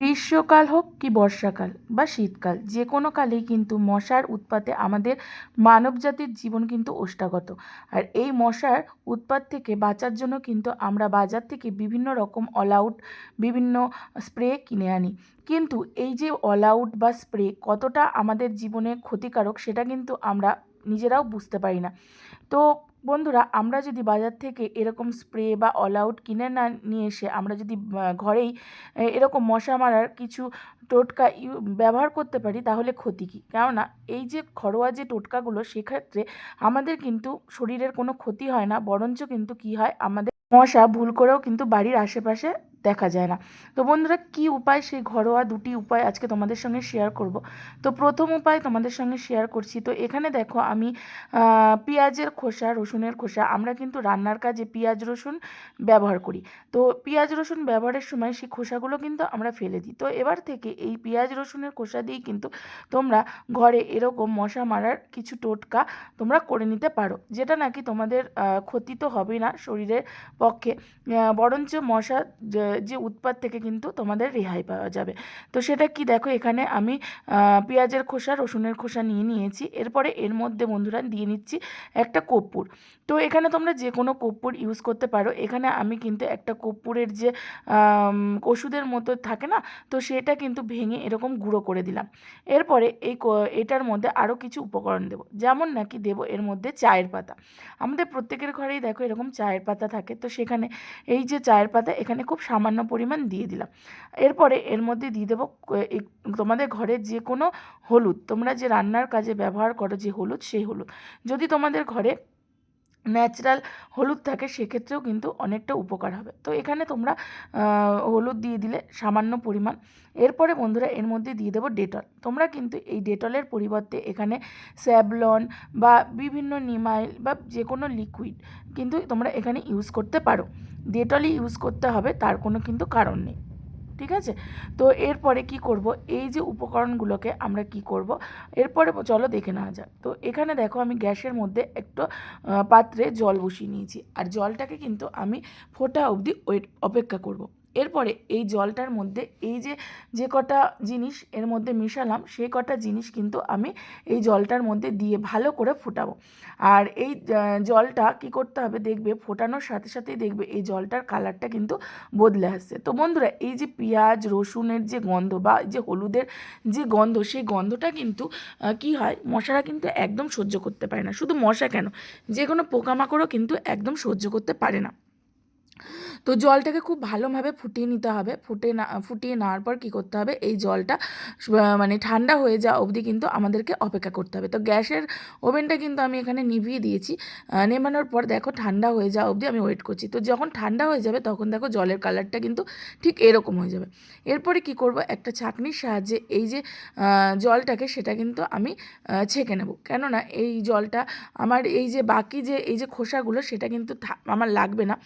গ্রীষ্মকাল হোক কি বর্ষাকাল বা শীতকাল, যে কোনো কালেই কিন্তু মশার উৎপাতে আমাদের মানবজাতির জীবন কিন্তু ওষ্ঠাগত। আর এই মশার উৎপাত থেকে বাঁচার জন্য কিন্তু আমরা বাজার থেকে বিভিন্ন রকম অল আউট বিভিন্ন স্প্রে কিনে আনি। কিন্তু এই যে অল আউট বা স্প্রে কতটা আমাদের জীবনে ক্ষতিকারক সেটা কিন্তু আমরা নিজেরাও বুঝতে পারি না। তো বন্ধুরা, আমরা যদি বাজার থেকে এরকম স্প্রে বা অল আউট কিনে না নিয়ে এসে আমরা যদি ঘরেই এরকম মশা মারার কিছু টোটকা ইউ, ব্যবহার করতে পারি, তাহলে ক্ষতি কী? কেননা, এই যে ঘরোয়া যে টোটকাগুলো, সেক্ষেত্রে আমাদের কিন্তু শরীরের কোনো ক্ষতি হয় না, বরঞ্চ কিন্তু কি হয়, আমাদের মশা ভুল করেও কিন্তু বাড়ির আশেপাশে দেখা যায় না। তো বন্ধুরা, কী উপায়? সেই ঘরোয়া দুটি উপায় আজকে তোমাদের সঙ্গে শেয়ার করব। তো প্রথম উপায় তোমাদের সঙ্গে শেয়ার করছি। তো এখানে দেখো আমি পেঁয়াজের খোসা, রসুনের খোসা, আমরা কিন্তু রান্নার কাজে পেঁয়াজ, রসুন ব্যবহার করি। তো পেঁয়াজ, রসুন ব্যবহারের সময় সেই খোসাগুলো কিন্তু আমরা ফেলে দিই। তো এবার থেকে এই পেঁয়াজ, রসুনের খোসা দিয়েই কিন্তু তোমরা ঘরে এরকম মশা মারার কিছু টোটকা তোমরা করে নিতে পারো, যেটা নাকি তোমাদের ক্ষতি তো হবে না শরীরের পক্ষে। বরঞ্চ মশা যে উৎপাত থেকে কিন্তু তোমাদের রেহাই পাওয়া যাবে। তো সেটা কি? দেখো, এখানে আমি পেঁয়াজের খোসা, রসুনের খোসা নিয়ে নিয়েছি। এরপরে এর মধ্যে বন্ধুরা দিয়ে নিচ্ছি একটা কর্পূর। তো এখানে তোমরা যে কোনো কর্পূর ইউজ করতে পারো। এখানে আমি কিন্তু একটা কর্পূরের যে ওষুধের মতো থাকে না? তো সেটা কিন্তু ভেঙে এরকম গুঁড়ো করে দিলাম। এরপরে এই এটার মধ্যে আরও কিছু উপকরণ দেবো। যেমন নাকি দেবো এর মধ্যে চায়ের পাতা। আমাদের প্রত্যেকের ঘরেই দেখো এরকম চায়ের পাতা থাকে। তো সেখানে এই যে চায়ের পাতা এখানে খুব সামান্য পরিমাণ দিয়ে দিলাম। এরপরে এর মধ্যে দিয়ে দেবো তোমাদের ঘরে যে কোনো হলুদ, তোমরা যে রান্নার কাজে ব্যবহার করো যে হলুদ, সেই হলুদ। যদি তোমাদের ঘরে ন্যাচারাল হলুদ থাকে সেক্ষেত্রেও কিন্তু অনেকটা উপকার হবে। তো এখানে তোমরা হলুদ দিয়ে দিলে সামান্য পরিমাণ। এরপরে বন্ধুরা এর মধ্যে দিয়ে দেবো ডেটল। তোমরা কিন্তু এই ডেটলের পরিবর্তে এখানে স্যাবলন বা বিভিন্ন নিমাইল বা যে কোনো লিকুইড কিন্তু তোমরা এখানে ইউজ করতে পারো। ডেটলই ইউজ করতে হবে, তার কোনো কিন্তু কারণ নেই। ঠিক আছে? তো এরপরে কি করব? এই যে উপকরণগুলোকে আমরা কি করব? এরপরে চলো দেখে নেওয়া যাক। তো এখানে দেখো আমি গ্যাসের মধ্যে একটু পাত্রে জল বসিয়ে নিয়েছি। আর জলটাকে কিন্তু আমি ফোটা অবধি ওয়েট, অপেক্ষা করব। এরপরে এই জলটার মধ্যে, এই যে যে কটা জিনিস এর মধ্যে মিশালাম সেই কটা জিনিস কিন্তু আমি এই জলটার মধ্যে দিয়ে ভালো করে ফোটাবো। আর এই জলটা কি করতে হবে দেখবে, ফোটানোর সাথে সাথেই দেখবে এই জলটার কালারটা কিন্তু বদলে আসছে। তো বন্ধুরা, এই যে পেঁয়াজ, রসুনের যে গন্ধ বা যে হলুদের যে গন্ধ, সেই গন্ধটা কিন্তু কি হয়, মশারা কিন্তু একদম সহ্য করতে পারে না। শুধু মশা কেন? যে কোনো পোকামাকড়ও কিন্তু একদম সহ্য করতে পারে না। তো জলটাকে খুব ভালোভাবে ফুটিয়ে নিতে হবে। ফুটে না, ফুটিয়ে নেওয়ার পর কী করতে হবে? এই জলটা মানে ঠান্ডা হয়ে যাওয়া অবধি কিন্তু আমাদেরকে অপেক্ষা করতে হবে। তো গ্যাসের ওভেনটা কিন্তু আমি এখানে নিভিয়ে দিয়েছি। নেমানোর পর দেখো ঠান্ডা হয়ে যাওয়া অবধি আমি ওয়েট করছি। তো যখন ঠান্ডা হয়ে যাবে তখন দেখো জলের কালারটা কিন্তু ঠিক এরকম হয়ে যাবে। এরপরে কি করব? একটা ছাঁকনির সাহায্যে এই যে জলটাকে সেটা কিন্তু আমি ছেঁকে নেব। কেননা এই জলটা আমার এই যে বাকি যে, এই যে খোসাগুলো সেটা কিন্তু আমার লাগবে না।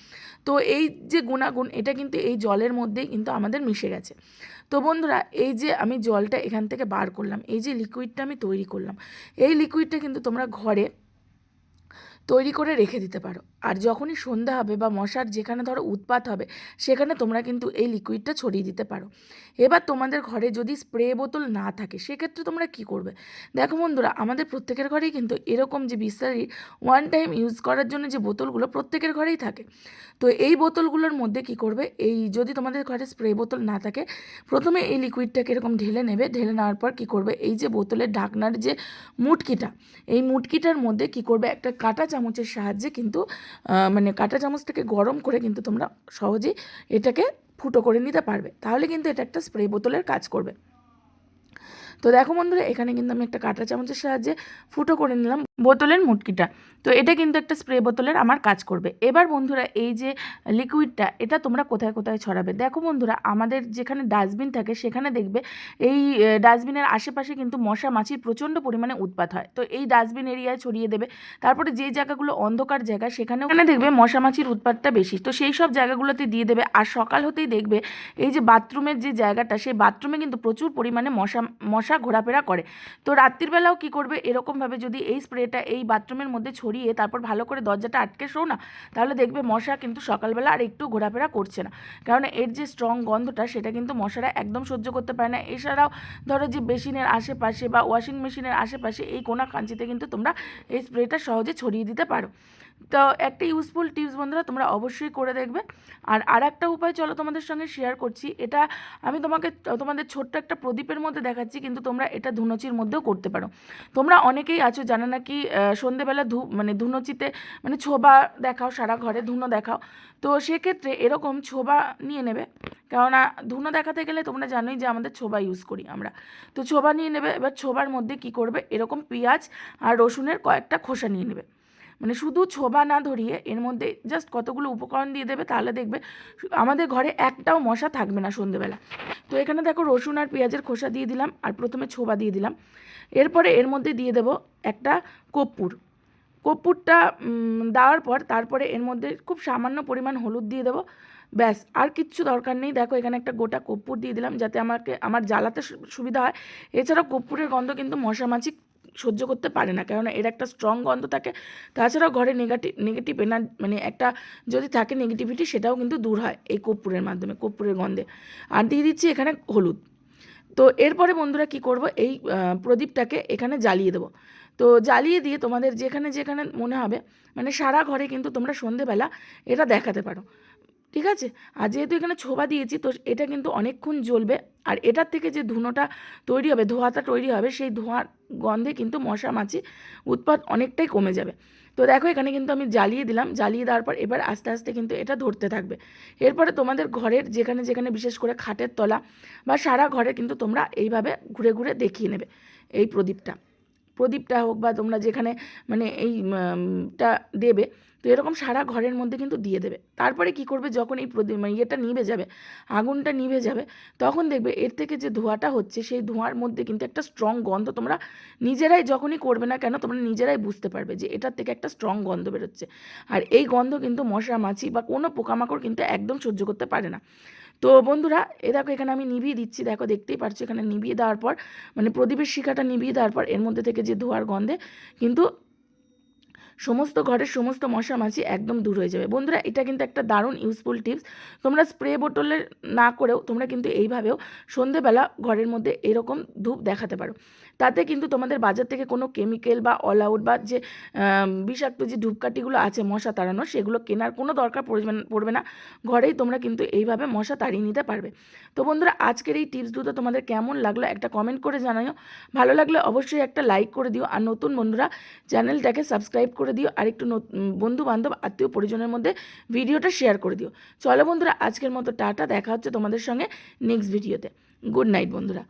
তো এই যে গুণাগুণ, এটা কিন্তু এই জলের মধ্যেই কিন্তু আমাদের মিশে গেছে। তো বন্ধুরা, এই যে আমি জলটা এখান থেকে বার করলাম, এই যে লিকুইডটা আমি তৈরি করলাম, এই লিকুইডটা কিন্তু তোমরা ঘরে তৈরি করে রেখে দিতে পারো। আর যখনই সন্ধ্যা হবে বা মশার যেখানে ধরো উৎপাত হবে, সেখানে তোমরা কিন্তু এই লিকুইডটা ছড়িয়ে দিতে পারো। এবার তোমাদের ঘরে যদি স্প্রে বোতল না থাকে, সেক্ষেত্রে তোমরা কি করবে? দেখো বন্ধুরা, আমাদের প্রত্যেকের ঘরেই কিন্তু এরকম যে বিস্তারি ওয়ান টাইম ইউজ করার জন্য যে বোতলগুলো প্রত্যেকের ঘরেই থাকে। তো এই বোতলগুলোর মধ্যে কি করবে? এই যদি তোমাদের ঘরে স্প্রে বোতল না থাকে, প্রথমে এই লিকুইডটাকে এরকম ঢেলে নেবে। ঢেলে নেওয়ার পর কী করবে? এই যে বোতলের ঢাকনার যে মুটকিটা, এই মুটকিটার মধ্যে কি করবে? একটা কাঁটা চামচের সাহায্যে কিন্তু মানে কাঁটা চামচটাকে গরম করে কিন্তু তোমরা সহজেই এটাকে ফুটো করে নিতে পারবে। তাহলে কিন্তু এটা একটা স্প্রে বোতলের কাজ করবে। তো দেখো বন্ধুরা, এখানে কিন্তু আমি একটা কাঁটা চামচের সাহায্যে ফুটো করে নিলাম বোতলের মুটকিটা। তো এটা কিন্তু একটা স্প্রে বোতলের আমার কাজ করবে। এবার বন্ধুরা, এই যে লিকুইডটা, এটা তোমরা কোথায় কোথায় ছড়াবে? দেখো বন্ধুরা, আমাদের যেখানে ডাস্টবিন থাকে সেখানে দেখবে এই ডাস্টবিনের আশেপাশে কিন্তু মশা মাছির প্রচণ্ড পরিমাণে উৎপাত হয়। তো এই ডাস্টবিন এরিয়ায় ছড়িয়ে দেবে। তারপরে যে জায়গাগুলো অন্ধকার জায়গা সেখানে ওখানে দেখবে মশা মাছির উৎপাতটা বেশি। তো সেই সব জায়গাগুলোতে দিয়ে দেবে। আর সকাল হতেই দেখবে এই যে বাথরুমের যে জায়গাটা, সেই বাথরুমে কিন্তু প্রচুর পরিমাণে মশা মশা মশা ঘোরাফেরা করে। তো রাত্রিবেলাও কী করবে? এরকমভাবে যদি এই স্প্রেটা এই বাথরুমের মধ্যে ছড়িয়ে তারপর ভালো করে দরজাটা আটকে শোও না, তাহলে দেখবে মশা কিন্তু সকালবেলা আর একটু ঘোরাফেরা করছে না। কারণ এর যে স্ট্রং গন্ধটা, সেটা কিন্তু মশারা একদম সহ্য করতে পারে না। এছাড়াও ধরো যে বেসিনের আশেপাশে বা ওয়াশিং মেশিনের আশেপাশে এই কোনা কাঞ্চিতে কিন্তু তোমরা এই স্প্রেটা সহজে ছড়িয়ে দিতে পারো। তো একটা ইউজফুল টিপস বন্ধুরা তোমরা অবশ্যই করে দেখবে। আর আর একটা উপায় চলো তোমাদের সঙ্গে শেয়ার করছি। এটা আমি তোমাকে, তোমাদের ছোট্ট একটা প্রদীপের মধ্যে দেখাচ্ছি, কিন্তু তোমরা এটা ধুনুচির মধ্যেও করতে পারো। তোমরা অনেকেই আছো জানো নাকি সন্ধেবেলা ধু মানে ধুনুচিতে মানে ছোবা দেখাও, সারা ঘরে ধুনো দেখাও। তো সেক্ষেত্রে এরকম ছোবা নিয়ে নেবে। কেননা ধুনো দেখাতে গেলে তোমরা জানোই যে আমাদের ছোবা ইউজ করি আমরা। তো ছোবা নিয়ে নেবে, এবার ছোবার মধ্যে কি করবে? এরকম পেঁয়াজ আর রসুনের কয়েকটা খোসা নিয়ে নেবে। মানে শুধু ছোবা না ধরিয়ে এর মধ্যে জাস্ট কতগুলো উপকরণ দিয়ে দেবে তাহলে দেখবে আমাদের ঘরে একটাও মশা থাকবে না সন্ধেবেলা। তো এখানে দেখো রসুন আর পেঁয়াজের খোসা দিয়ে দিলাম আর প্রথমে ছোবা দিয়ে দিলাম। এরপরে এর মধ্যে দিয়ে দেব একটা কর্পূর। কর্পূরটা দেওয়ার পর তারপরে এর মধ্যে খুব সামান্য পরিমাণ হলুদ দিয়ে দেবো। ব্যাস, আর কিচ্ছু দরকার নেই। দেখো এখানে একটা গোটা কর্পূর দিয়ে দিলাম যাতে আমাকে, আমার জ্বালাতে সুবিধা হয়। এছাড়াও কর্পূরের গন্ধ কিন্তু মশা মাছি সহ্য করতে পারে না। কেননা এর একটা স্ট্রং গন্ধ থাকে। তাছাড়াও ঘরে নেগেটিভ নেগেটিভ এনার মানে একটা যদি থাকে নেগেটিভিটি সেটাও কিন্তু দূর হয় এই কর্পূরের মাধ্যমে, কর্পূরের গন্ধে। আর দিয়ে দিচ্ছি এখানে হলুদ। তো এরপরে বন্ধুরা কি করব? এই প্রদীপটাকে এখানে জ্বালিয়ে দেবো। তো জ্বালিয়ে দিয়ে তোমাদের যেখানে যেখানে মনে হবে মানে সারা ঘরে কিন্তু তোমরা সন্ধেবেলা এটা দেখাতে পারো। ঠিক আছে? আর যেহেতু এখানে ছোবা দিয়েছি, তো এটা কিন্তু অনেকক্ষণ জ্বলবে। আর এটার থেকে যে ধুনোটা তৈরি হবে, ধোঁয়াটা তৈরি হবে, সেই ধোঁয়ার গন্ধে কিন্তু মশা মাছি উৎপাদ অনেকটাই কমে যাবে। তো দেখো, এখানে কিন্তু আমি জ্বালিয়ে দিলাম। জ্বালিয়ে দেওয়ার পর এবার আস্তে আস্তে কিন্তু এটা ধরতে থাকবে। এরপরে তোমাদের ঘরের যেখানে যেখানে বিশেষ করে খাটের তলা বা সারা ঘরে কিন্তু তোমরা এইভাবে ঘুরে ঘুরে দেখিয়ে নেবে এই প্রদীপটা। প্রদীপটা হোক বা তোমরা যেখানে মানে এইটা দেবে, তো এরকম সারা ঘরের মধ্যে কিন্তু দিয়ে দেবে। তারপরে কি করবে? যখন এই প্রদীপ মানে ইয়েটা নিভে যাবে, আগুনটা নিভে যাবে, তখন দেখবে এর থেকে যে ধোঁয়াটা হচ্ছে, সেই ধোঁয়ার মধ্যে কিন্তু একটা স্ট্রং গন্ধ তোমরা নিজেরাই যখনই করবে না কেন, তোমরা নিজেরাই বুঝতে পারবে যে এটার থেকে একটা স্ট্রং গন্ধ বেরোচ্ছে। আর এই গন্ধ কিন্তু মশা, মাছি বা কোনো পোকামাকড় কিন্তু একদম সহ্য করতে পারে না। তো বন্ধুরা, এ দেখো এখানে আমি নিভিয়ে দিচ্ছি। দেখো, দেখতেই পারছ এখানে নিভিয়ে দেওয়ার পর মানে প্রদীপের শিখাটা নিভিয়ে দেওয়ার পর, এর মধ্যে থেকে যে ধোয়ার গন্ধে, কিন্তু সমস্ত ঘরের সমস্ত মশা মাছি একদম দূর হয়ে যাবে। বন্ধুরা, এটা কিন্তু একটা দারুণ ইউজফুল টিপস তোমরা স্প্রে বোটলের না করেও তোমরা কিন্তু এইভাবেও সন্ধেবেলা ঘরের মধ্যে এরকম ধূপ দেখাতে পারো। তাতে কিন্তু তোমাদের বাজার থেকে কোনো কেমিক্যাল বা অল আউট বা যে বিষাক্ত যে ধূপকাঠিগুলো আছে মশা তাড়ানো সেগুলো কেনার কোনো দরকার পড়বে না ঘরেই তোমরা কিন্তু এইভাবে মশা তাড়িয়ে নিতে পারবে। তো বন্ধুরা, আজকের এই টিপস দুটো তোমাদের কেমন লাগল একটা কমেন্ট করে জানাও ভালো লাগলে অবশ্যই একটা লাইক করে দিও। আর নতুন বন্ধুরা, চ্যানেলটাকে সাবস্ক্রাইব করে দিও। আর একটু বন্ধু বান্ধব আত্মীয় পরিজনের মধ্যে ভিডিওটা শেয়ার করে দিও। চলো বন্ধুরা, আজকের মতো টাটা। দেখা হচ্ছে তোমাদের সঙ্গে নেক্সট ভিডিওতে গুড নাইট বন্ধুরা।